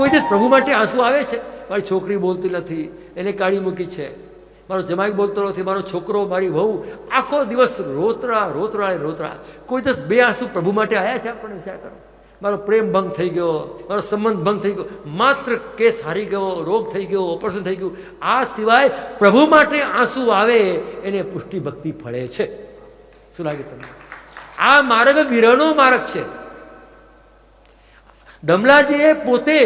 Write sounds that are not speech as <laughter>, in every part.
કોઈ દિવસ પ્રભુ માટે આંસુ આવે છે? મારી છોકરી બોલતી નથી, એને કાઢી મૂકી છે. મારો જમાઈ બોલતો નથી, મારો છોકરો, મારી વહુ આખો દિવસ રોતરા રોતરા રોતરા. કોઈ દિવસ બે આંસુ પ્રભુ માટે આવ્યા છે? આપણને વિચાર કરો. મારો પ્રેમ ભંગ થઈ ગયો, મારો સંબંધ ભંગ થઈ ગયો, માત્ર કેસ હારી ગયો, રોગ થઈ ગયો, ઓપરેશન થઈ ગયું. આ સિવાય પ્રભુ માટે આંસુ આવે, એને પુષ્ટિ ભક્તિ ફળે છે. શું લાગે તમને? આ માર્ગ વિરહનો માર્ગ છે. ધમલાજીએ પોતે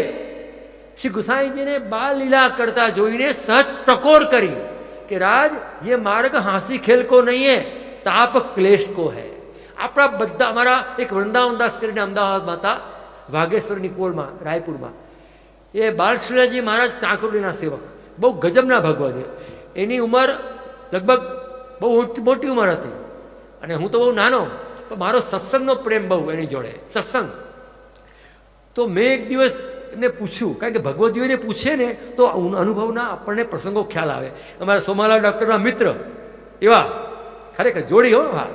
શ્રી ગુસાઈજીને બાલ લીલા કરતા જોઈને સહજ ટકોર કરી કે રાજ ये માર્ગ હાંસી ખેલ કો નહીં હે, તાપ ક્લેશ કો હે. આપણા બધા, અમારા એક વૃંદાવન દાસ કરીને અમદાવાદમાં હતા વાઘેશ્વરની કોળમાં, રાયપુરમાં. એ બાલકૃષ્ણજી મહારાજ કાંકરોડીના સેવક, બહુ ગજબના ભગવદ એની ઉંમર લગભગ બહુ મોટી ઉંમર હતી. અને હું તો બહુ નાનો, પણ મારો સત્સંગનો પ્રેમ બહુ એની જોડે, સત્સંગ. તો મેં એક દિવસ એમને પૂછ્યું, કારણ કે ભગવદીઓને પૂછે ને, તો અનુભવના આપણને પ્રસંગો ખ્યાલ આવે. અમારા સોમાલા ડૉક્ટરના મિત્ર, એવા, ખરેખર જોડી હો, હા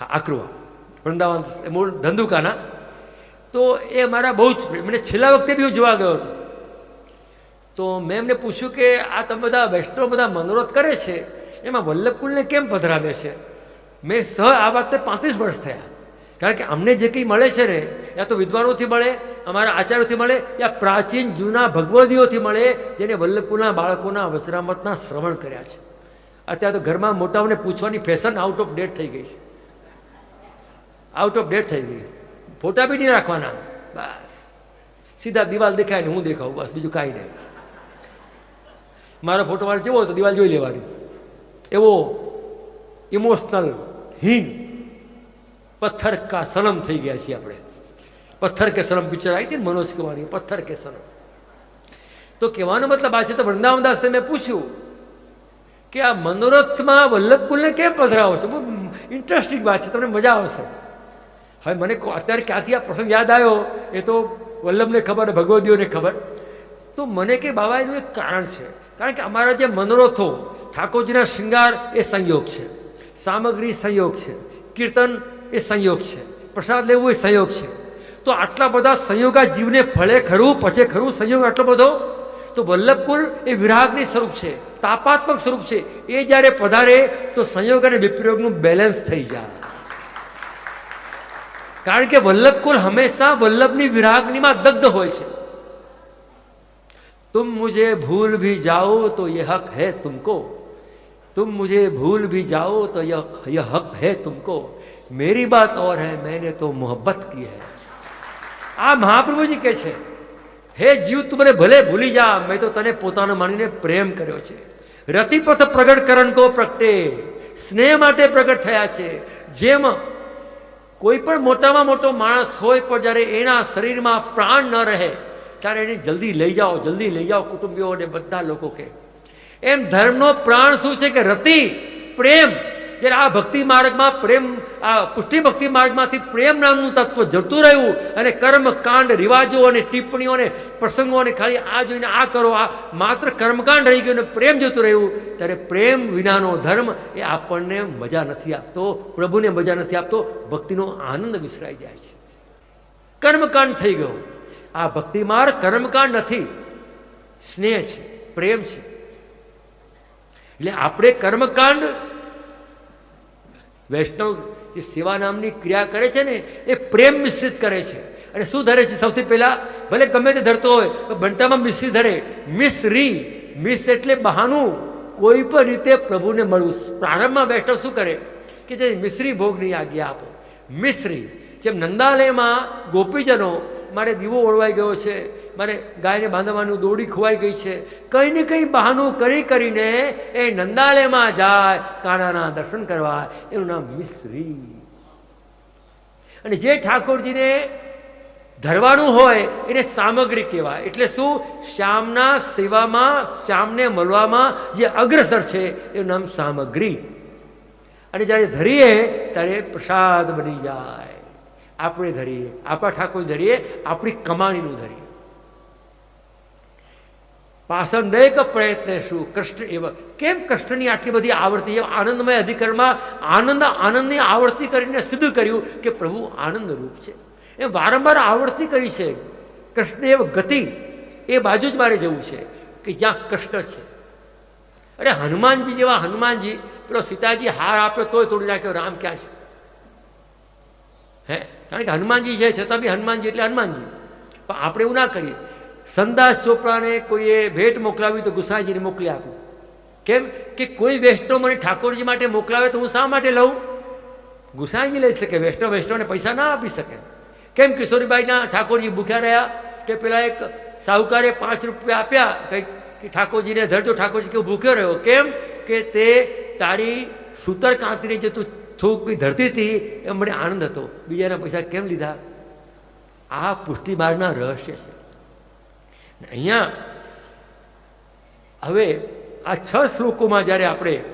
હા, આકરુવા, વૃંદાવન મૂળ ધંધુકાના. તો એ મારા બહુ જ, મને છેલ્લા વખતે બી હું જોવા ગયો હતો. તો મેં એમને પૂછ્યું કે આ તમે બધા વૈષ્ણવ બધા મનોરથ કરે છે? એમાં વલ્લભકુલને કેમ પધરાવે છે? મેં સહ આ વાતને પાંત્રીસ વર્ષ થયા. કારણ કે અમને જે કંઈ મળે છે ને, યા તો વિદ્વાનોથી મળે, અમારા આચાર્યોથી મળે, યા પ્રાચીન જૂના ભગવદીઓથી મળે, જેને વલ્લભપુરના બાળકોના વચરામતના શ્રવણ કર્યા છે. અત્યારે તો ઘરમાં મોટાઓને પૂછવાની ફેશન આઉટ ઓફ ડેટ થઈ ગઈ છે. આઉટ ઓફ ડેટ થઈ ગઈ. ફોટા બી નહીં રાખવાના. બસ. સીધા દિવાલ દેખાય ને હું દેખાવું, બસ, બીજું કાંઈ નહીં. મારો ફોટો મારે જેવો તો દિવાલ જોઈ લેવાની. એવો ઇમોશનલ હીન પથ્થર કા સનમ થઈ ગયા છીએ આપણે. પથ્થર કે સનમ પિક્ચર આવી હતી મનોજ કુમારની, પથ્થર કે સનમ. તો કહેવાનો મતલબ આ છે તો વૃંદાવનદાસે મેં પૂછ્યું કે આ મનોરથમાં વલ્લભકુલને કેમ પધરાવો છો? બહુ ઇન્ટરેસ્ટિંગ વાત છે, તમને મજા આવશે. હવે મને અત્યારે ક્યાંથી આ પ્રસંગ યાદ આવ્યો એ તો વલ્લભને ખબર ભગવદીઓને ખબર. તો મને કે બાબા એનું એક કારણ છે. કારણ કે અમારા જે મનોરથો, ઠાકોરજીના શૃંગાર એ સંયોગ છે. સામગ્રી સંયોગ છે. કીર્તન એ સંયોગ છે પ્રસાદ લેવું એ સંયોગ છે તો આટલા બધા સંયોગ આ જીવને ફળે ખરું પચે ખરું સંયોગ આટલો બધો તો વલ્લભકુલ એ વિરાગની સ્વરૂપ છે તાપાત્મક સ્વરૂપ છે એ જ્યારે પધારે તો સંયોગ અને વિપ્રયોગનું બેલેન્સ થઈ જાય કારણ કે વલ્લભકુલ હંમેશા વલ્લભની વિરાગનીમાં દગ્ધ હોય છે तुम मुझे भूल भी जाओ तो ये हक है तुमको तुम मुझे भूल भी जाओ तो यह यह हक है तुमको मेरी बात और है मैंने तो मोहब्बत की है આ મહાપ્રભુજી કહે છે હે જીવ તું મને ભલે ભૂલી જા મેં તો તને પોતાનો માનીને પ્રેમ કર્યો છે રતિપથ પ્રગટ કરણ કો પ્રગટે સ્નેહ માટે પ્રગટ થયા છે જેમ કોઈ પણ મોટામાં મોટો માણસ હોય પણ જ્યારે એના શરીરમાં પ્રાણ ન રહે ત્યારે એને જલ્દી લઈ જાઓ જલ્દી લઈ જાઓ કુટુંબીઓ અને બધા લોકો કે એમ ધર્મનો પ્રાણ શું છે કે રતિ પ્રેમ જ્યારે આ ભક્તિ માર્ગમાં પ્રેમ, આ પુષ્ટિ ભક્તિ માર્ગમાંથી પ્રેમ નામનું તત્વ જતું રહ્યું અને કર્મ કાંડ, રિવાજો અને ટિપ્પણીઓ અને પ્રસંગો અને ખાલી આ જોઈને આ કરો, આ માત્ર કર્મકાંડ રહી ગયું અને પ્રેમ જતું રહ્યું, ત્યારે પ્રેમ વિનાનો ધર્મ એ આપણને મજા નથી આપતો, પ્રભુને મજા નથી આપતો, ભક્તિનો આનંદ વિસરાઈ જાય છે. કર્મકાંડ થઈ ગયો. આ ભક્તિ માર્ગ કર્મકાંડ નથી. સ્નેહ છે, પ્રેમ છે. એટલે આપણે કર્મકાંડ વૈષ્ણવ જે સેવા નામની ક્રિયા કરે છે ને, એ પ્રેમ મિશ્રિત કરે છે. અને શું ધરે છે? સૌથી પહેલાં ભલે ગમે તે ધરતો હોય તો બંટામાં મિશ્રી ધરે. મિશ્રી મિસ એટલે બહાનું. કોઈ પણ રીતે પ્રભુને મળવું. પ્રારંભમાં વૈષ્ણવ શું કરે? કે જે મિશ્રી ભોગની આજ્ઞા આપો. મિશ્રી, જેમ નંદાલયમાં ગોપીજનો મારે દીવો ઓળવાઈ ગયો છે મારે ગાયને બાંધવાનું દોડી ખોવાઈ ગઈ છે. કંઈ ને કંઈ બહાનું કરી કરીને એ નંદાલયમાં જાય કાનાના દર્શન કરવા. એનું નામ મિશ્રી. અને જે ઠાકોરજીને ધરવાનું હોય, એને સામગ્રી કહેવાય. એટલે શું? શ્યામના સેવામાં, શ્યામને મળવામાં જે અગ્રસર છે, એનું નામ સામગ્રી. અને જ્યારે ધરીએ, ત્યારે પ્રસાદ બની જાય. આપણે ધરીએ, આપણા ઠાકોર ધરીએ, આપણી કમાણીનું ધરીએ. પાસણ દરેક પ્રયત્ન શું કૃષ્ણ એવ. કેમ કૃષ્ણની આટલી બધી આવૃત્તિ? એમ આનંદમય અધિકરણમાં આનંદ, આનંદની આવૃત્તિ કરીને સિદ્ધ કર્યું કે પ્રભુ આનંદ રૂપ છે. એ વારંવાર આવૃત્તિ કરી છે. કૃષ્ણ એવ ગતિ એ બાજુ જ મારે જવું છે કે જ્યાં કૃષ્ણ છે. અરે હનુમાનજી જેવા હનુમાનજી, પેલો સીતાજી હાર આપ્યો તોય તોડી નાખ્યો, રામ ક્યાં છે? હે? કારણ કે હનુમાનજી છે, છતાં બી હનુમાનજી એટલે હનુમાનજી. પણ આપણે એવું ના કરીએ. સંદાસ ચોપડાને કોઈએ ભેટ મોકલાવી તો ગુસાઈજીને મોકલી આપ્યું કેમ કે કોઈ વૈષ્ણવ મને ઠાકોરજી માટે મોકલાવે તો હું શા માટે લઉં? ગુસાઈજી લઈ શકે, વૈષ્ણવ વૈષ્ણવને પૈસા ના આપી શકે. કેમ કિશોરીબાઈના ઠાકોરજી ભૂખ્યા રહ્યા કે પેલા એક સાહુકારે પાંચ રૂપિયા આપ્યા, કંઈક કે ઠાકોરજીને ધરજો, ઠાકોરજી કેવું ભૂખ્યો રહ્યો. કેમ કે તે તારી સૂતર કાંતરી જે તું થોક ધરતી હતી, એ મને આનંદ હતો. બીજાના પૈસા કેમ લીધા? આ પુષ્ટિ માર્ગના રહસ્ય છે. અહીંયા હવે આ છ શ્લોકોમાં જ્યારે આપણે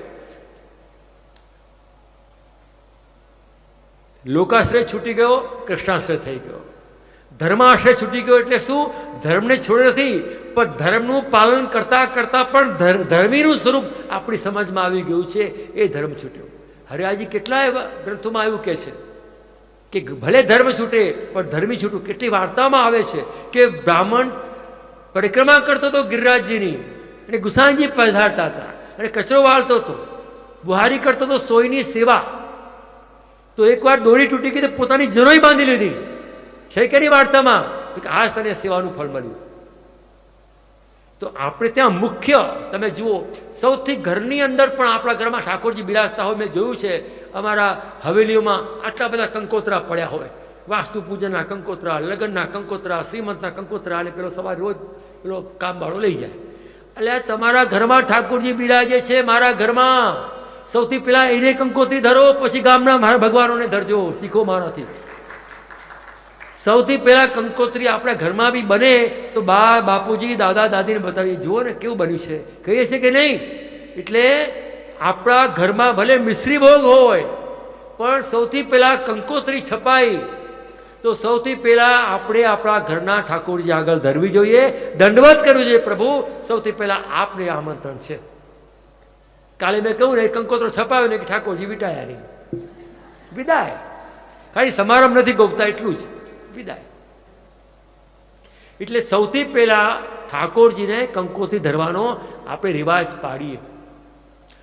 લોકાશ્રય છૂટી ગયો, કૃષ્ણાશ્રય થઈ ગયો. ધર્માશ્રય છૂટી ગયો એટલે શું? ધર્મને છોડ્યો નથી, પણ ધર્મનું પાલન કરતા કરતા પણ ધર- ધર્મીનું સ્વરૂપ આપણી સમજમાં આવી ગયું છે, એ ધર્મ છૂટ્યો. હરિયાજી કેટલા એવા ગ્રંથોમાં એવું કહે છે કે ભલે ધર્મ છૂટે, પણ ધર્મી છૂટું કેટલી વાર્તામાં આવે છે કે બ્રાહ્મણ પરિક્રમા કરતો હતો ગિરિરાજજીની. અને ગુસાઈજી પધારતા હતા. અને કચરો વાળતો હતો. બુહારી કરતો હતો સોયની સેવા. તો એકવાર દોરી તૂટી ગઈ તો પોતાની જનોઈ બાંધી લીધી. છે વાર્તામાં? તો કે આ જ તને સેવાનું ફળ મળ્યું. તો આપણે ત્યાં મુખ્ય, તમે જુઓ, સૌથી ઘરની અંદર પણ આપણા ઘરમાં ઠાકોરજી બિરાજતા હોય. મેં જોયું છે, અમારા હવેલીઓમાં આટલા બધા કંકોત્રા પડ્યા હોય. વાસ્તુ પૂજનના કંકોત્રા, લગ્નના કંકોત્રા, શ્રીમંતના કંકોત્રા અને પેલો સવારે રોજ પેલો કામવાળો લઈ જાય. એટલે તમારા ઘરમાં ઠાકોરજી બિરાજે છે મારા ઘરમાં, સૌથી પહેલાં એને કંકોત્રી ધરો, પછી ગામના મારા ભગવાનોને ધરજો. શીખો મારાથી. સૌથી પહેલાં કંકોત્રી આપણા ઘરમાં બી બને તો બા, બાપુજી, દાદા, દાદીને બતાવીએ, જુઓ ને કેવું બન્યું છે. કહીએ છીએ કે નહીં? એટલે આપણા ઘરમાં ભલે મિશ્રી ભોગ હોય, પણ સૌથી પહેલાં કંકોત્રી છપાઈ તો સૌથી પહેલા આપણે આપણા ઘરના ઠાકોરજી આગળ ધરવી જોઈએ. દંડવત કરવી જોઈએ પ્રભુ. સૌથી પહેલા આપને આમંત્રણ છે. કાલે મેં કહ્યું ને કંકોત્રો છપાવ્યો ને કે ઠાકોરજી વિટાયા નહીં વિદાય. ખાલી સમારંભ નથી ગોપતા, એટલું જ. વિદાય. એટલે સૌથી પહેલા ઠાકોરજીને કંકોત્રી ધરવાનો આપણે રિવાજ પાડીએ.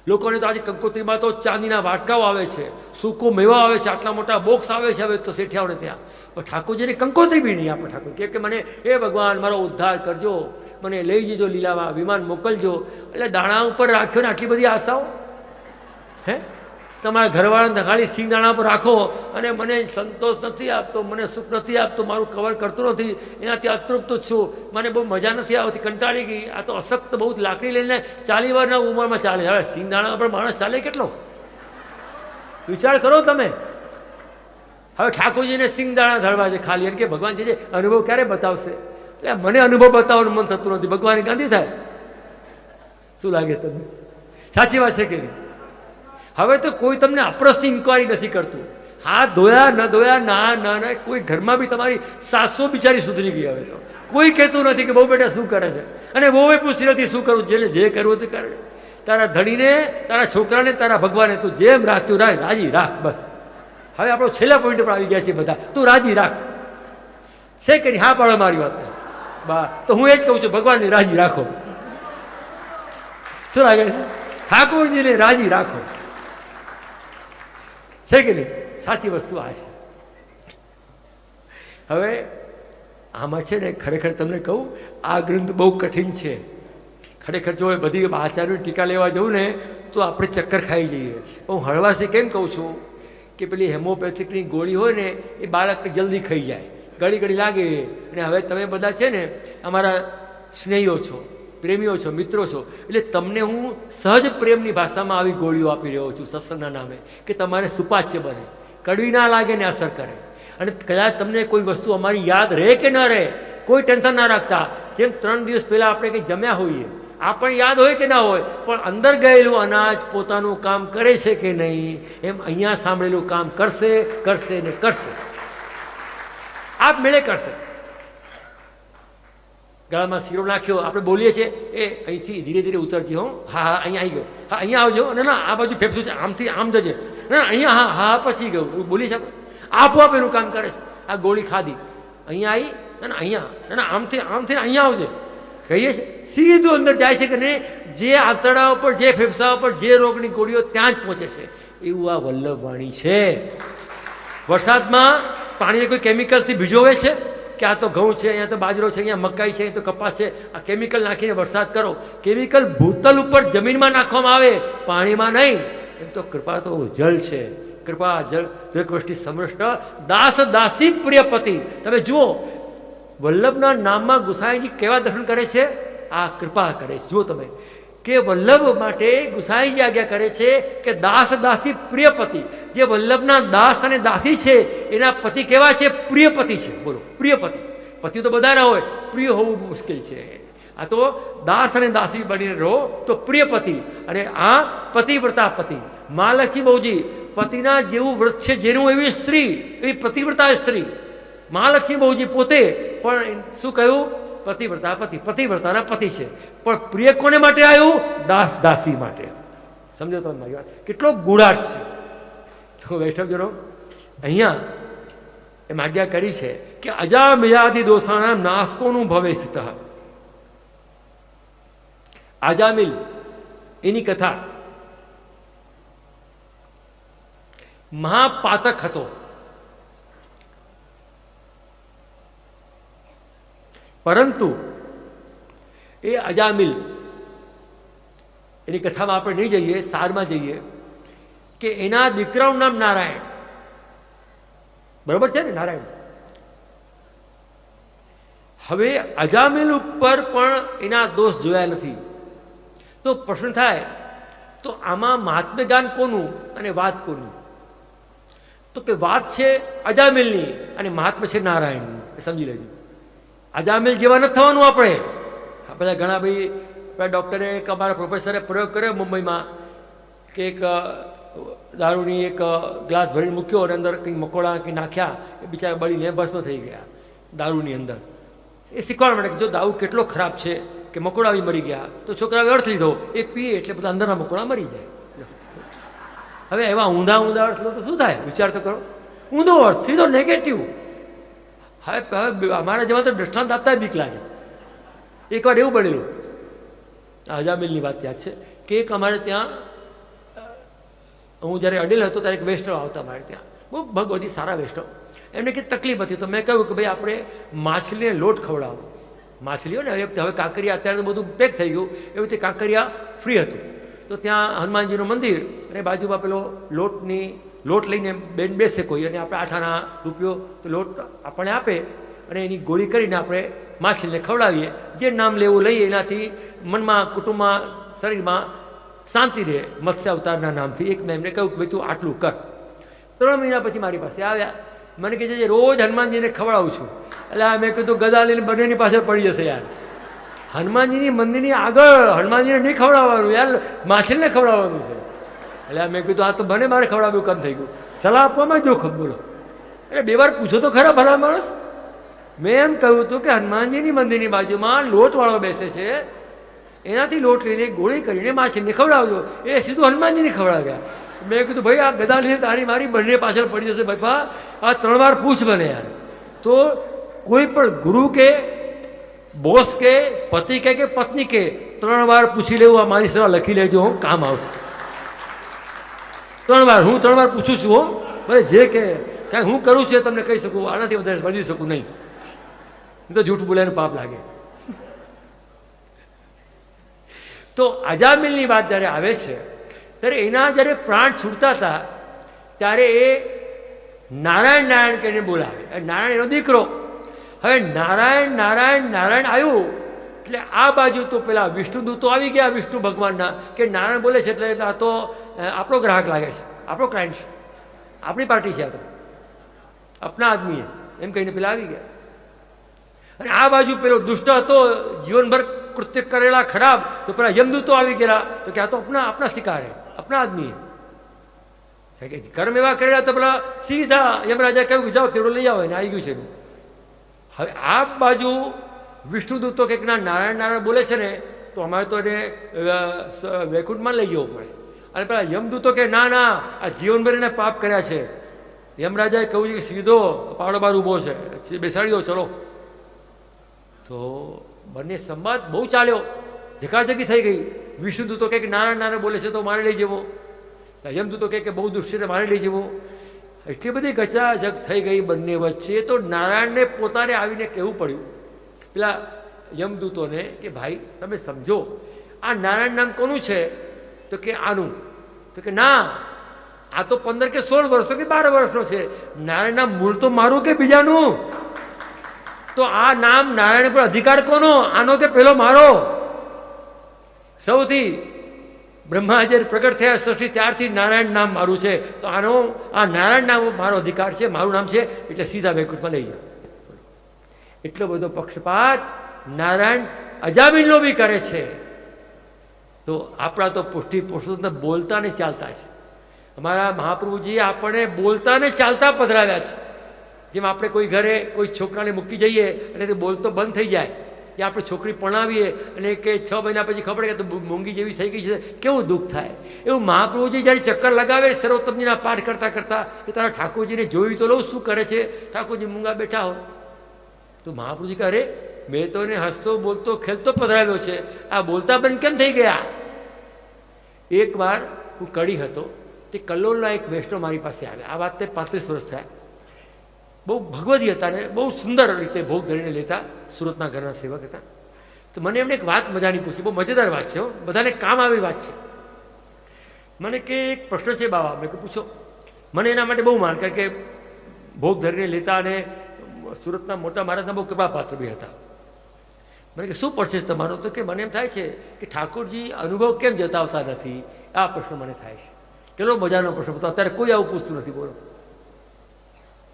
લોકોને તો આજે કંકોત્રીમાં તો ચાંદીના વાટકાઓ આવે છે. સૂકો મેવા આવે છે, આટલા મોટા બોક્સ આવે છે હવે તો શેઠિયાઓને ત્યાં. ઠાકોરજીને કંકોત્રી બી નહીં આપણે ઠાકોર. કે મને એ ભગવાન, મારો ઉદ્ધાર કરજો. મને લઈ જજો લીલામાં, વિમાન મોકલજો. એટલે દાણા ઉપર રાખ્યો ને આટલી બધી આશાઓ? હે? તમારા ઘરવાળાને ખાલી સિંહ દાણા પર રાખો અને મને સંતોષ નથી આપતો, મને સુખ નથી આપતો, મારું કવર કરતું નથી. એનાથી અતૃપ્ત છું. મને બહુ મજા નથી આવતી, કંટાળી ગઈ. આ તો અશક્ત બહુ જ લાકડી લઈને ચાલી વારના ઉંમરમાં ચાલે. હવે સિંગ દાણા પર માણસ ચાલે કેટલો? વિચાર કરો તમે. હવે ઠાકોરજીને સિંગ દાણા ધરવા છે ખાલી. એમ કે ભગવાન જે અનુભવ ક્યારે બતાવશે? એટલે મને અનુભવ બતાવવાનું મન થતું નથી. ભગવાન ગાંધી થાય. શું લાગે તમને? સાચી વાત છે કે હવે તો કોઈ તમને અપ્રસની ઇન્કવાયરી નથી કરતું. હાથ ધોયા ન ધોયા ના ના ના, કોઈ ઘરમાં બી તમારી સાસો બિચારી સુધરી ગઈ હવે તો. કોઈ કહેતું નથી કે, બહુ બેટા, શું કરે છે? અને બહુએ પૂછતી નથી, શું કરવું જેને જે કરવું તે કરે. તારા ધણીને, તારા છોકરાને, તારા ભગવાને તું જેમ રાખતું રાખ, રાજી રાખ, બસ. હવે આપણો છેલ્લા પોઈન્ટ પર આવી ગયા છે બધા. તું રાજી રાખ. છે કે નહીં? હા, પાડો મારી વાત. બા, તો હું એ જ કહું છું, ભગવાનને રાજી રાખો. શું લાગે છે? ઠાકોરજીને રાજી રાખો. છે કે નહીં? સાચી વસ્તુ આ છે. હવે આમાં છે ને ખરેખર તમને કહું, આ ગ્રંથ બહુ કઠિન છે. ખરેખર જો બધી આચાર્યોની ટીકા લેવા જવું ને, તો આપણે ચક્કર ખાઈ જઈએ. હું હળવાશી કેમ કહું છું? કે પેલી હેમોપેથિકની ગોળી હોય ને, એ બાળકને જલ્દી ખાઈ જાય. ઘડી ઘડી લાગે અને હવે તમે બધા છે ને અમારા સ્નેહીઓ છો, પ્રેમીઓ છો, મિત્રો છો. એટલે તમને હું સહજ પ્રેમની ભાષામાં આવી ગોળીઓ આપી રહ્યો છું સત્સંગના નામે, કે તમારે સુપાચ્ય બને. કડવી ના લાગે ને અસર કરે. અને કદાચ તમને કોઈ વસ્તુ અમારી યાદ રહે કે ન રહે, કોઈ ટેન્શન ના રાખતા. જેમ ત્રણ દિવસ પહેલાં આપણે કંઈ જમ્યા હોઈએ આપણને યાદ હોય કે ના હોય, પણ અંદર ગયેલું અનાજ પોતાનું કામ કરે છે કે નહીં, એમ અહીંયા સાંભળેલું કામ કરશે કરશે ને કરશે. આપ મેળે કરશે. ગળામાં શીરો નાખ્યો, આપણે બોલીએ છીએ, એ, અહીંથી ધીરે ધીરે ઉતરજે હો. હા હા, અહીંયા આવી ગયો. હા, અહીંયા આવજો. અને ના, આ બાજુ ફેફસું છે, આમથી આમ જજે. ના અહીંયા, હા હા, પછી ગયું. એવું બોલી શકો આપોઆપ એનું કામ કરે છે. આ ગોળી ખાધી. અહીંયા આવી, ના ના, અહીંયા. ના ના, આમથી આમથી અહીંયા આવજે. કહીએ છે સીધું અંદર જાય છે કે નહીં? જે આંતરડા ઉપર, જે ફેફસા ઉપર, જે રોગની ગોળીઓ ત્યાં જ પહોંચે છે. એવું આ વલ્લભવાણી છે. વરસાદમાં પાણીને કોઈ કેમિકલ્સથી ભીજોવે છે? કે આ તો ઘઉં છે, અહીંયા તો બાજરો છે, અહીંયા મકાઈ છે, અહીંયા તો કપાસ છે. આ કેમિકલ નાખીને વરસાદ કરો. કેમિકલ ભૂતલ ઉપર જમીનમાં નાખવામાં આવે, પાણીમાં નહીં. એમ તો કૃપા તો જલ છે. કૃપા જળ દૃકવૃષ્ટિ સમૃષ્ટ, દાસ દાસી પ્રિયપતિ. તમે જુઓ, વલ્લભના નામમાં ગુસાઈજી કેવા દર્શન કરે છે? આ કૃપા કરે છે. જુઓ તમે, કે વલ્લભ માટે ગુસાઈજી આજ્ઞા કરે છે કે દાસ દાસી પ્રિય પતિ જે વલ્લભના દાસ અને દાસી છે, એના પતિ કેવા છે? પ્રિય પતિ છે. બોલો પ્રિય પતિ તો બધાના હોય, પ્રિય હોવું મુશ્કેલ છે. આ તો દાસ અને દાસી બનીને રહો તો પ્રિય પતિ અને આ પતિવ્રતા પતિ મહાલક્ષ્મી બહુજી, પતિના જેવું વ્રત છે, જેનું એવી સ્ત્રી, એવી પતિવ્રતા સ્ત્રી. મહાલક્ષ્મી બહુજી પોતે, પણ શું કહ્યું? પતિવ્રતા, પતિ, પતિવ્રતાના પતિ છે. પણ પ્રિય કોને માટે આવ્યું? દાસ, દાસી માટે. સમજો તમે મારી વાત. કેટલો ગુણાટ છે. વૈષ્ણવજનો અહીંયા એમ આજ્ઞા કરી છે કે અજામિયાદિ દોષાના નાસ્તોનું ભવે સ્થિત આજામિલ એની કથા. મહાપાતક હતો. પરંતુ એ અજામિલ, એની કથામાં આપણે નહીં જઈએ, સારમાં જઈએ, કે એના દીકરાનું નામ નારાયણ. બરોબર છે ને, નારાયણ? હવે અજામિલ ઉપર પણ એના દોષ જોયા નથી. તો પ્રશ્ન થાય, તો આમાં મહાત્મ્ય જ્ઞાન કોનું અને વાત કોનું? તો કે વાત છે અજામિલની અને મહાત્મા છે નારાયણની સમજી લેજો. અજામિલ જેવા નથી થવાનું આપણે. પેલા ઘણા ભાઈ ડૉક્ટરે એક અમારા પ્રોફેસરે પ્રયોગ કર્યો મુંબઈમાં, કે એક દારૂની એક ગ્લાસ ભરીને મૂક્યો અને અંદર કંઈ મકોડા કંઈ નાખ્યા, એ બિચારા બળીને ભસ્મ થઈ ગયા દારૂની અંદર. એ શીખવાડવા માટે જો દારૂ કેટલો ખરાબ છે કે મકોડા બી મરી ગયા, તો છોકરાએ અર્થ લીધો, એ પીએ એટલે બધા અંદરના મકોડા મરી જાય. હવે એવા ઊંધા ઊંધા અર્થ લો તો શું થાય? વિચાર તો કરો. ઊંધો અર્થ, સીધો નેગેટિવ હવે હવે અમારા જેવા તો દ્રષ્ટાંત આપતા બીક લાગે. એકવાર એવું બનેલું. હજામિલની વાત યાદ છે કે એક અમારે ત્યાં હું જ્યારે અડેલ હતો ત્યારે એક વૈષ્ણવ આવતા અમારે ત્યાં. બહુ ભગવતી સારા વૈષ્ણવ. એમને કંઈ તકલીફ હતી તો મેં કહ્યું કે ભાઈ આપણે માછલીને લોટ ખવડાવો. માછલીઓ ને હવે હવે કાંકરિયા અત્યારે તો બધું પેક થઈ ગયું. એવું તે કાંકરિયા ફ્રી હતું. તો ત્યાં હનુમાનજીનું મંદિર અને બાજુમાં પેલો લોટની લોટ લઈને બેન બેસે કોઈ અને આપણે આઠાના રૂપિયો તો લોટ આપણને આપે અને એની ગોળી કરીને આપણે માછલીને ખવડાવીએ. જે નામ લેવું લઈએ એનાથી મનમાં, કુટુંબમાં, શરીરમાં શાંતિ રહે. મત્સ્ય અવતારના નામથી. એક મેં એમને કહ્યું કે ભાઈ તું આટલું કર. ત્રણ મહિના પછી મારી પાસે આવ્યા. મને કહે છે રોજ હનુમાનજીને ખવડાવું છું. એટલે આ મેં કીધું ગદા લઈને બંનેની પાછળ પડી જશે યાર. હનુમાનજીની મંદિરની આગળ હનુમાનજીને નહીં ખવડાવવાનું યાર. માછલીને ખવડાવવાનું છે. એટલે મેં કીધું, આ તો મને મારે ખવડાવ્યું કામ થઈ ગયું. સલાહ આપવામાં જો બોલો. એટલે બે વાર પૂછો તો ખરા ભલા માણસ. મેં એમ કહ્યું હતું કે હનુમાનજીની મંદિરની બાજુમાં લોટવાળો બેસે છે. એનાથી લોટ લઈને ગોળી કરીને માછલીને ખવડાવજો. એ સીધું હનુમાનજીને ખવડાવ્યા. મેં કીધું, ભાઈ, આ ગદા લઈને તારી મારી બંને પાછળ પડી જશે, બાપા. આ ત્રણ વાર પૂછ બને યાર. તો કોઈ પણ ગુરુ કે, બોસ કે, પતિ કે પત્ની કે, ત્રણ વાર પૂછી લેવું, આ મારી સલાહ લખી લેજો, હું કામ આવશે. ત્રણ વાર, હું ત્રણ વાર પૂછું છું હો. જે કે, કાંઈ હું કરું છું તમને કહી શકું, આનાથી વધારે બની શકું નહીં. તો જૂઠ બોલાયનું પાપ લાગે. તો અજામિલની વાત જ્યારે આવે છે, ત્યારે એના જ્યારે પ્રાણ છૂટતા હતા, ત્યારે એ નારાયણ નારાયણ કહીને બોલાવે. નારાયણ, એનો દીકરો. હવે નારાયણ નારાયણ નારાયણ આવ્યું, એટલે આ બાજુ તો પેલા વિષ્ણુ દૂતો આવી ગયા, વિષ્ણુ ભગવાનના, કે નારાયણ બોલે છે એટલે આ તો આપણો ગ્રાહક લાગે છે. આપણો ક્લાયન્ટ છે. આપણી પાર્ટી છે આ તો. આપણા આદમી એમ કહીને પેલા આવી ગયા. અને આ બાજુ પેલો દુષ્ટ હતો, જીવનભર કૃત્ય કરેલા, ખરાબ, તો પેલા યમદૂતો આવી ગયેલા. તો કે આ તો આપણા આપણા શિકારે આપણા આદમી કે કર્મ એવા કરેલા તો પેલા સીધા યમરાજા કહ્યું જાઓ તેડો લઈ આવો, એને આવી ગયું છે. હવે આ બાજુ વિષ્ણુદૂતો કંઈક ના નારાયણ નારાયણ બોલે છે ને, તો અમારે તો એને વૈકુંઠમાં લઈ જવું પડે. અને પેલા યમદૂતો કે, ના ના, આ જીવનભર એને પાપ કર્યા છે. યમરાજાએ કહ્યું છે કે, સીધો પાવડો બાર ઊભો છે. બેસાડી દો ચલો. તો બંને સંવાદ બહુ ચાલ્યો. ઝકાઝકી થઈ ગઈ. વિષ્ણુ તો કહે કે નાના નાના બોલે છે તો મારે લઈ જવો. યમદૂતો કહે કે, બહુ દુષ્ટિને મારે લઈ જવો. એટલી બધી ગચાજગ થઈ ગઈ બંને વચ્ચે. તો નારાયણને પોતાને આવીને કહેવું પડ્યું. પેલા યમદૂતોને કે, ભાઈ, તમે સમજો, આ નારાયણ નામ કોનું છે? તો કે આનું. તો કે ના, આ તો પંદર કે સોળ વર્ષનો કે બાર વર્ષનો છે. નારાયણના મૂળ તો મારું કે બીજાનું? તો આ નામ નારાયણ પર અધિકાર કોનો? આનો કે પેલો મારો? સૌથી બ્રહ્મા પ્રગટ થયા સૃષ્ટિ ત્યારથી નારાયણ નામ મારું છે. તો આનો, આ નારાયણ નામ મારો અધિકાર છે, મારું નામ છે, એટલે સીધા વૈકુંઠમાં લઈ જાઓ. એટલો બધો પક્ષપાત નારાયણ અજામીનનો બી કરે છે. તો આપણા તો પુષ્ટિ પુરુષોત્તમ બોલતા ને ચાલતા છે. અમારા મહાપ્રભુજીએ આપણને બોલતા ને ચાલતા પધરાવ્યા છે. જેમ આપણે કોઈ ઘરે કોઈ છોકરાને મૂકી જઈએ અને તે બોલતો બંધ થઈ જાય. કે આપણે છોકરી પરણાવીએ અને કે છ મહિના પછી ખબર કે તો મૂંગી જેવી થઈ ગઈ છે. કેવું દુઃખ થાય? એવું મહાપ્રભુજી જ્યારે ચક્કર લગાવે સર્વોત્તમજીના પાઠ કરતાં કરતાં કે તારા ઠાકોરજીને જોયું તો લઉં શું કરે છે? ઠાકોરજી મૂંગા બેઠા હો. તો મહાપ્રભુજી કહે મેં તો એને હસતો બોલતો ખેલતો પધરાવ્યો છે. આ બોલતા બંધ કેમ થઈ ગયા? એકવાર હું કડી હતો, તે કલ્લોલના એક વૈષ્ણવ મારી પાસે આવ્યા. આ વાત તે પાંત્રીસ વર્ષ થયા. બહુ ભગવદી હતા ને, બહુ સુંદર રીતે ભોગ ધરીને લેતા, સુરતના ઘરના સેવક હતા. તો મને એમને એક વાત મજાની પૂછી. બહુ મજેદાર વાત છે બધાને કામ આવી વાત છે. મને કે એક પ્રશ્ન છે બાબા મેં કે પૂછો. મને એના માટે બહુ માન, કારણ કે ભોગ ધરીને લેતા અને સુરતના મોટા મહારાજના બહુ કૃપાપાત્ર બી હતા. મને કે શું પરચેસ તમારો? તો કે મને એમ થાય છે કે ઠાકોરજી અનુભવ કેમ જતાવતા નથી? આ પ્રશ્ન મને થાય છે. કેટલો મજાનો પ્રશ્ન. બતાવો અત્યારે કોઈ આવું પૂછતું નથી બોલો.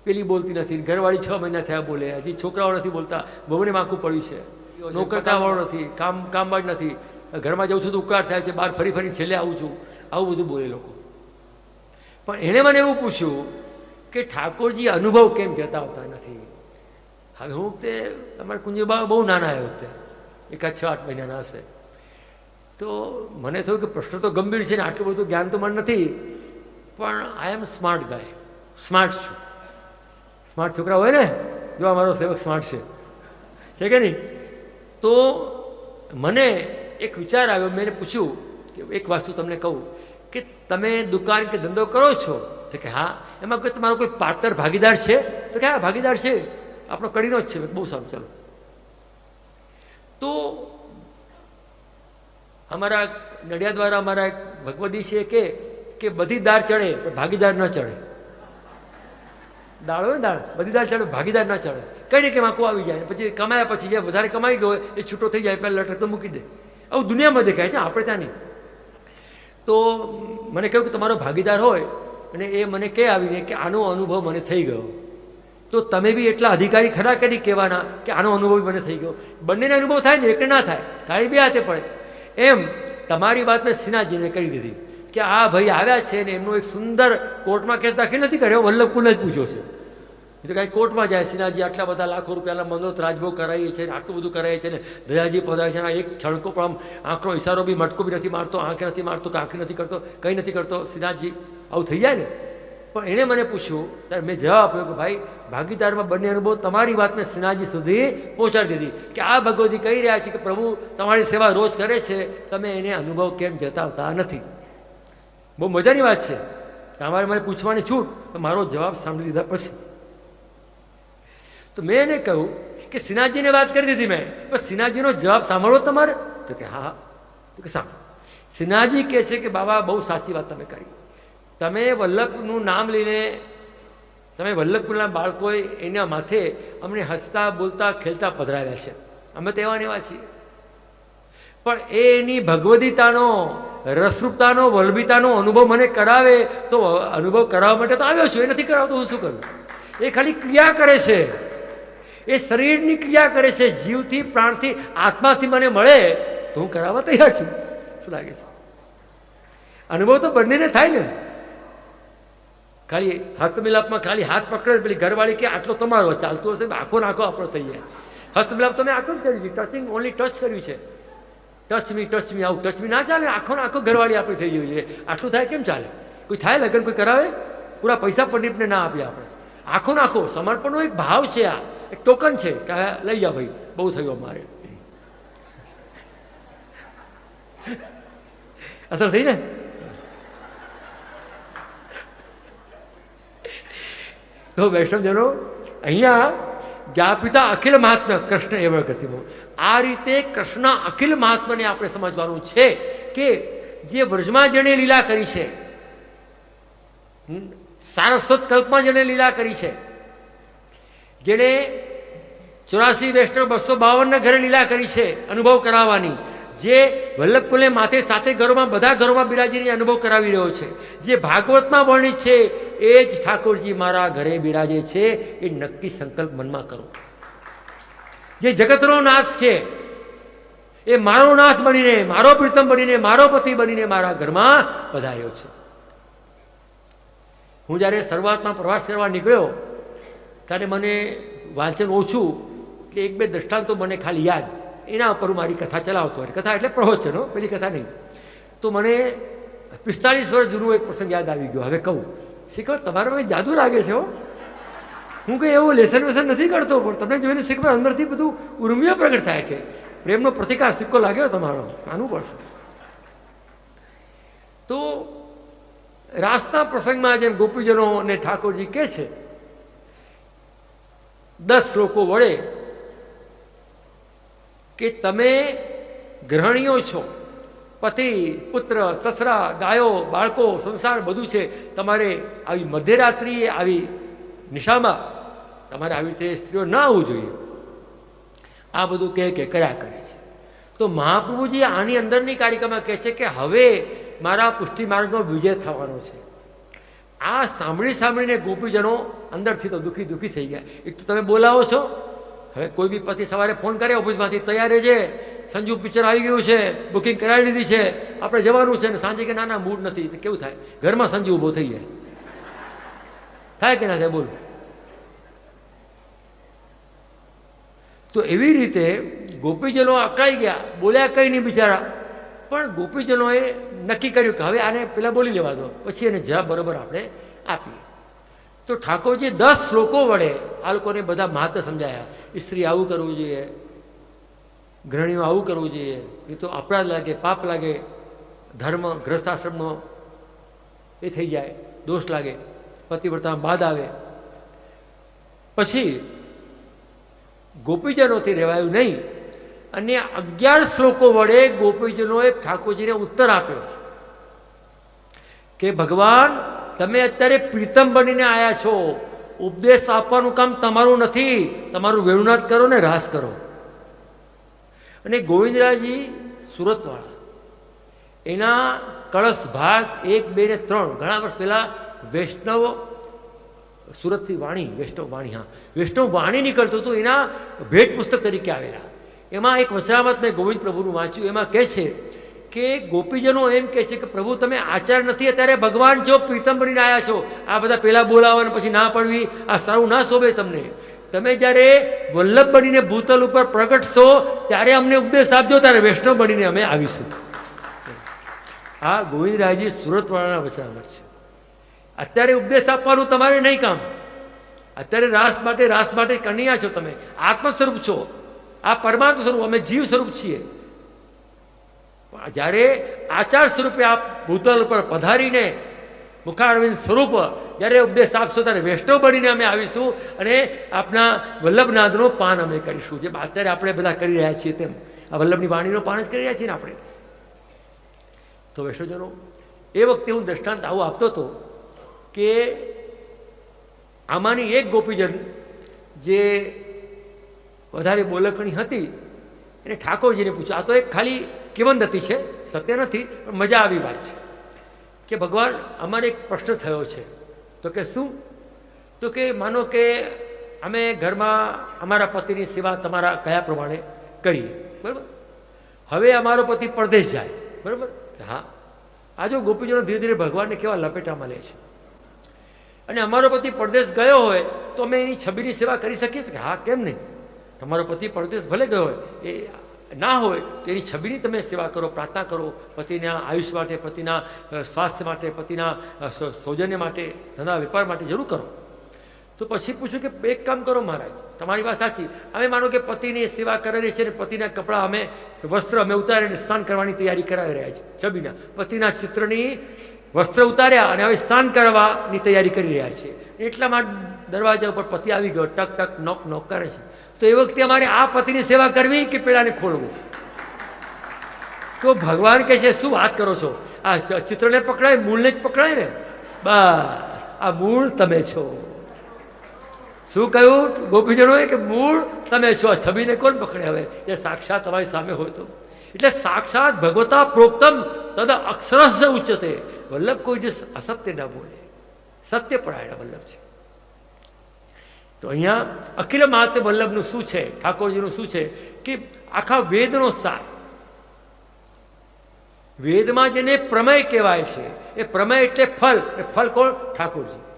પેલી બોલતી નથી. ઘરવાળી છ મહિના થયા બોલે. હજી છોકરાઓ નથી બોલતા. બહુને માખું પડ્યું છે. નોકર કામવાળો નથી. કામ કામવાળ નથી. ઘરમાં જઉં છું તો ઉકાર થાય છે. બહાર ફરી ફરી છેલ્લે આવું છું. આવું બધું બોલે લોકો. પણ એણે મને એવું પૂછ્યું કે ઠાકોરજી અનુભવ કેમ કહેતા આવતા નથી? હવે હું તે અમારા કુંજીબા બહુ નાના આવ્યો તે. એકાદ છ, આઠ મહિનાના હશે. તો મને થયું કે પ્રશ્ન તો ગંભીર છે ને આટલું બધું જ્ઞાન તો મને નથી, પણ I am smart guy smart છું. સ્માર્ટ છોકરા હોય ને, જો અમારો સેવક સ્માર્ટ છે. છે કે નહીં? તો મને એક વિચાર આવ્યો, મેં પૂછ્યું કે એક વસ્તુ તમને કહું, કે તમે દુકાન કે ધંધો કરો છો? તો કે હા. એમાં કોઈ તમારો કોઈ પાર્ટનર ભાગીદાર છે? તો કે હા, ભાગીદાર છે. આપણો કડીનો જ છે, બહુ સારું, ચાલો. તો અમારા નડિયા દ્વારા અમારા એક ભગવદી છે કે કે બધી દાળ ચડે, પણ ભાગીદાર ન ચડે. દાળ હોય ને દાળ? બધી દાળ ચડે, ભાગીદાર ન ચડે. કઈ ને કે વાંકો આવી જાય? પછી કમાયા પછી જે વધારે કમાઈ ગયો એ છૂટો થઈ જાય, પહેલાં લટક તો મૂકી દે. આવું દુનિયામાં દેખાય છે આપણે ત્યાં નહીં. તો મને કહ્યું કે તમારો ભાગીદાર હોય, અને એ મને કહે આવીને કે આનો અનુભવ મને થઈ ગયો. તો તમે બી એટલા અધિકારી ખરા કરી કહેવાના કે આનો અનુભવ મને થઈ ગયો? બંનેને અનુભવ થાય ને એક ના થાય. તાળી બે હાથે પડે. એમ તમારી વાત મેં સિનાજીને કરી દીધી કે આ ભાઈ આવ્યા છે ને એમનો એક સુંદર કોર્ટમાં કેસ દાખલ નથી કર્યો, વલ્લભકુલને જ પૂછ્યો છે. એ તો કાંઈ કોર્ટમાં જાય, સિનાજી આટલા બધા લાખો રૂપિયાના મંદોત રાજભોગ કરાવીએ છીએ આટલું બધું કરાવીએ છે ને, દયાજી પધારે છે એક છણકો પણ આમ આંખનો ઇશારો બી મટકો બી નથી મારતો, આંખે નથી મારતો કે નથી કરતો, કંઈ નથી કરતો. સિનાજી આવું થઈ જાય ને? પણ એણે મને પૂછ્યું ત્યારે મેં જવાબ આપ્યો કે ભાઈ, ભાગીદારમાં બંને અનુભવ તમારી વાત મેં સિન્હાજી સુધી પહોંચાડી દીધી. કે આ ભગવતી કહી રહ્યા છે કે પ્રભુ, તમારી સેવા રોજ કરે છે, તમે એને અનુભવ કેમ જતાવતા નથી? બહુ મજાની વાત છે. તમારે મને પૂછવાની છૂટ તો મારો જવાબ સાંભળી લીધા પછી. તો મેં એને કહ્યું કે સિન્હાજીને વાત કરી દીધી મેં. પણ સિન્હાજીનો જવાબ સાંભળવો તમારે? તો કે હા તો કે સાંભળો. સિન્હાજી કહે છે કે, બાબા, બહુ સાચી વાત તમે કરી. તમે વલ્લભનું નામ લઈને, તમે વલ્લભપુરના બાળકોએ એના માથે અમને હસતા, બોલતા, ખેલતા પધરાવ્યા છે. અમે તો એવા એવા છીએ. પણ એ એની ભગવદીતાનો, રસરૂપતાનો, વલ્લભીતાનો અનુભવ મને કરાવે તો અનુભવ કરાવવા માટે તો આવ્યો છું. એ નથી કરાવતો, હું શું કરું? એ ખાલી ક્રિયા કરે છે. એ શરીરની ક્રિયા કરે છે. જીવથી, પ્રાણથી, આત્માથી મને મળે તો હું કરાવવા તૈયાર છું. શું લાગે છે? અનુભવ તો બંનેને થાય ને. ખાલી હસ્તમિલાપમાં ખાલી હાથ પકડે પેલી ઘરવાળી કે આટલો તમારો ચાલતો હશે આખો નાખો આપણો થઈ જાય હસ્તમિલાપ તમે આટલું જ કર્યું છે ટચિંગ ઓનલી ટચ કર્યું છે. ટચ મી ટચ મી આવું ટચ મી ના ચાલે, આખો આખો ઘરવાળી આપણી થઈ ગયું છે. આટલું થાય કેમ ચાલે? કોઈ થાય લગ્ન, કોઈ કરાવે? પૂરા પૈસા પંડિતને ના આપીએ આપણે. આખો નાખો, સમર્પણનો એક ભાવ છે આ. એક ટોકન છે કે લઈ જા ભાઈ, બહુ થયું અમારે. <laughs> અસર થઈ ને? તો વૈષ્ણવજનો, અહીંયા જ્ઞાપિતા અખિલ મહાત્મા કૃષ્ણ એવળ કરતી આ રીતે કૃષ્ણ અખિલ મહાત્માને આપણે સમજવાનું છે કે જે વ્રજમાં જેણે લીલા કરી છે સારસ્વત કલ્પમાં જેણે લીલા કરી છે, જેણે ચોરાસી વૈષ્ણવ બસો બાવનના ઘરે લીલા કરી છે અનુભવ કરાવવાની જે વલ્લભકુલે માથે સાથે ઘરોમાં, બધા ઘરોમાં બિરાજીને અનુભવ કરાવી રહ્યો છે. જે ભાગવતમાં વર્ણિત છે, એ જ ઠાકોરજી મારા ઘરે બિરાજે છે, એ નક્કી સંકલ્પ મનમાં કરો. જે જગતનો નાથ છે, એ મારો નાથ બનીને, મારો પ્રીતમ બનીને, મારો પતિ બનીને મારા ઘરમાં પધાર્યો છે. હું જ્યારે શરૂઆતમાં પ્રવાસ કરવા નીકળ્યો, ત્યારે મને વાંચન ઓછું, એટલે એક બે દ્રષ્ટાંતો મને ખાલી યાદ. એના ઉપર મારી કથા ચલાવતો હોય. કથા એટલે પ્રવચનો, પેલી કથા નહીં. તો મને પિસ્તાળીસ વર્ષ જૂનું એક પ્રસંગ યાદ આવી ગયો. હવે કહું. શીખો, તમારો કંઈ જાદુ લાગે છે હો. હું કંઈ એવું લેસન વેસન નથી કરતો, પણ તમને જોઈને શીખવા અંદરથી બધું ઉર્મિઓ પ્રગટ થાય છે. પ્રેમનો પ્રતિકાર સિક્કો લાગ્યો તમારો. માનવું પડશે તો રાસના પ્રસંગમાં જેમ ગોપીજનો અને ઠાકોરજી કહે છે, દસ લોકો વડે કે તમે ગ્રહણીઓ છો. પતિ, પુત્ર, સસરા, ગાયો, બાળકો, સંસાર બધું છે. તમારે આવી મધ્યરાત્રિએ આવી નિશામાં તમારે આવી રીતે સ્ત્રીઓ ના આવવું જોઈએ. આ બધું કહે કે કર્યા કરે છે. તો મહાપ્રભુજી આની અંદરની કાર્યક્રમમાં કહે છે કે હવે મારા પુષ્ટિ માર્ગનો વિજય થવાનો છે. આ સાંભળી સાંભળીને ગોપીજનો અંદરથી તો દુઃખી દુઃખી થઈ ગયા. એક તો તમે બોલાવો છો હવે કોઈ બી પતિ સવારે ફોન કરે, ઓફિસમાંથી તૈયાર છે સંજુ પિક્ચર આવી ગયું છે, બુકિંગ કરાવી લીધી છે. આપણે જવાનું છે ને સાંજે કે ના ના મૂડ નથી કેવું થાય? ઘરમાં સંજુ ઊભો થઈ જાય. થાય કે ના થાય? બોલો. તો એવી રીતે ગોપીજનો અકળાઈ ગયા. બોલ્યા કંઈ નહીં બિચારા. પણ ગોપીજનોએ નક્કી કર્યું કે હવે આને પેલા બોલી લેવા દો. પછી એને જવાબ બરોબર આપણે આપીએ. તો ઠાકોરજી દસ શ્લોકો વડે આ લોકોને બધા મહત્વ સમજાયા. સ્ત્રી આવું કરવું જોઈએ ગ્રહણીઓ આવું કરવું જોઈએ, એ તો અપરાધ લાગે, પાપ લાગે, ધર્મ ગ્રસ્તાશ્રમનો એ થઈ જાય, દોષ લાગે, પતિવ્રતામાં બાદ આવે. પછી ગોપીજનોથી રહેવાયું નહીં, અને અગિયાર શ્લોકો વડે ગોપીજનોએ ઠાકોરજીને ઉત્તર આપ્યો છે, કે ભગવાન, તમે અત્યારે પ્રીતમ બનીને આવ્યા છો. ઉપદેશ આપવાનું કામ તમારું નથી. તમારું વેણુનાથ કરો ને રાસ કરો. અને ગોવિંદરાજી સુરતવાળા. એના કળશ ભાગ એક, બે ને ત્રણ, ઘણા વર્ષ પહેલાં વૈષ્ણવ સુરતથી વાણી, વૈષ્ણવ વાણી, હા. વૈષ્ણવ વાણી નીકળતું હતું, એના ભેટ પુસ્તક તરીકે આવેલા. એમાં એક વચનામત મેં ગોવિંદ પ્રભુનું વાંચ્યું. એમાં કહે છે કે ગોપીજનો એમ કહે છે કે પ્રભુ, તમે આચાર નથી, અત્યારે ભગવાન છો, પ્રીતમ બનીને આવ્યા છો. આ બધા પહેલાં બોલાવવા પછી ના પડવી, આ સારું ના શોભે તમને. તમે જ્યારે વલ્લભ બનીને ભૂતલ ઉપર પ્રગટશો, ત્યારે અમને ઉપદેશ આપજો, ત્યારે વૈષ્ણવ બનીને અમે આવીશું. આ ગોવિંદરાયજી સુરતવાળાના વચનામત છે. અત્યારે ઉપદેશ આપવાનું તમારે નહીં કામ. અત્યારે રાસ માટે રાસ માટે કન્યા છો તમે. આત્મ સ્વરૂપ છો. આ પરમાત્મ સ્વરૂપ, અમે જીવ સ્વરૂપ છીએ. જ્યારે આચાર સ્વરૂપે આપ ભૂતલ પર પધારીને મુખારવિંદ સ્વરૂપ, જ્યારે ઉપદેશ આપશો ત્યારે વૈષ્ણવ બનીને અમે આવીશું અને આપના વલ્લભનાથનું પાન અમે કરીશું. જે અત્યારે આપણે બધા કરી રહ્યા છીએ તેમ. આ વલ્લભની વાણીનો પાન જ કરી રહ્યા છીએ ને આપણે. તો વૈષ્ણવજનો, એ વખતે હું દ્રષ્ટાંત આવું આપતો હતો કે આમાંની એક ગોપીજન જે વધારે બોલકણી હતી, એને ઠાકોરજીને પૂછ્યું. આ તો એક ખાલી કિવંદતી છે. સત્ય નથી, પણ મજા આવી વાત છે. કે ભગવાન, અમારે એક પ્રશ્ન થયો છે. તો કે શું? તો કે માનો કે અમે ઘરમાં અમારા પતિની સેવા તમારા કયા પ્રમાણે કરીએ? બરાબર? હવે અમારો પતિ પરદેશ જાય. બરાબર? હા. આ જો ગોપીજનો ધીરે ધીરે ભગવાનને કેવા લપેટામાં લે છે. અને અમારો પતિ પરદેશ ગયો હોય, તો અમે એની છબીની સેવા કરી શકીએ? કે હા, કેમ નહીં? તમારો પતિ પરદેશ ભલે ગયો હોય, એ ના હોય, તો એની છબીની તમે સેવા કરો, પ્રાર્થના કરો, પતિના આયુષ્ય માટે, પતિના સ્વાસ્થ્ય માટે, પતિના સૌજન્ય માટે, ધંધા, વેપાર માટે જરૂર કરો. તો પછી પૂછ્યું કે એક કામ કરો મહારાજ, તમારી વાત સાચી. અમે માનો કે પતિની સેવા કરેલી છે ને પતિના કપડાં અમે, વસ્ત્ર અમે ઉતારીને સ્નાન કરવાની તૈયારી કરાવી રહ્યા છીએ છબીના. પતિના ચિત્રની વસ્ત્ર ઉતાર્યા અને હવે સ્નાન કરવાની તૈયારી કરી રહ્યા છીએ. એટલામાં દરવાજા ઉપર પતિ આવી ગયો, ટક ટક, નોક નોક કરે છે. તો એ વખતે અમારે આ પતિની સેવા કરવી કે પેલાને ખોલવું? તો ભગવાન કહે છે, શું વાત કરો છો? આ ચિત્રને પકડાય, મૂળને જ પકડાય ને? બસ, આ મૂળ તમે છો. શું કહ્યું? ગોપીજનોએ કે, મૂળ તમે છો, આ છબીને કોણ પકડે હવે? એ સાક્ષાત તમારી સામે હોય તો. એટલે સાક્ષાત ભગવતા પ્રોક્તમ તદ અક્ષરશ ઉચ્ચતે વલ્લભ કોઈ દિવસ અસત્ય ના બોલે. સત્યપરાયણ વલ્લભ છે. તો અહીંયા અખિલ મહાત્મા વલ્લભનું શું છે? ઠાકોરજીનું શું છે? કે આખા વેદનો સાર. વેદમાં જેને પ્રમેય કહેવાય છે, એ પ્રમેય એટલે ફલ. એ ફલ કોણ? ઠાકોરજી.